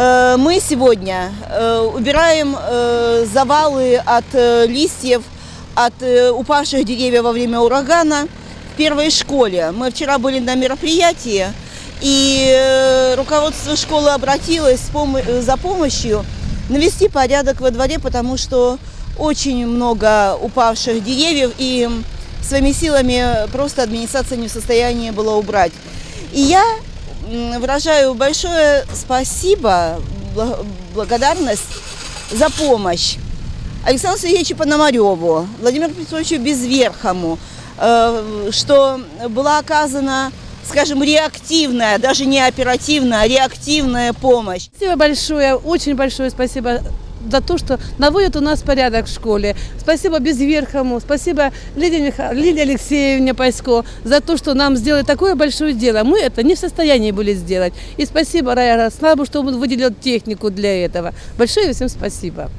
Э, Мы сегодня э, убираем э, завалы от листьев, от упавших деревьев во время урагана в первой школе. Мы вчера были на мероприятии, и руководство школы обратилось за помощью навести порядок во дворе, потому что очень много упавших деревьев, и своими силами просто администрация не в состоянии была убрать. И я выражаю большое спасибо, бла- благодарность за помощь Александру Сергеевичу Пономареву, Владимиру Петровичу Безверхому, э, что была оказана, скажем, реактивная, даже не оперативная, а реактивная помощь. Спасибо большое, очень большое спасибо за то, что наводят у нас порядок в школе. Спасибо Безверхому, спасибо Лидии, Миха... Лидии Алексеевне Пасько за то, что нам сделали такое большое дело. Мы это не в состоянии были сделать. И спасибо Рая Рославу, что он выделил технику для этого. Большое всем спасибо.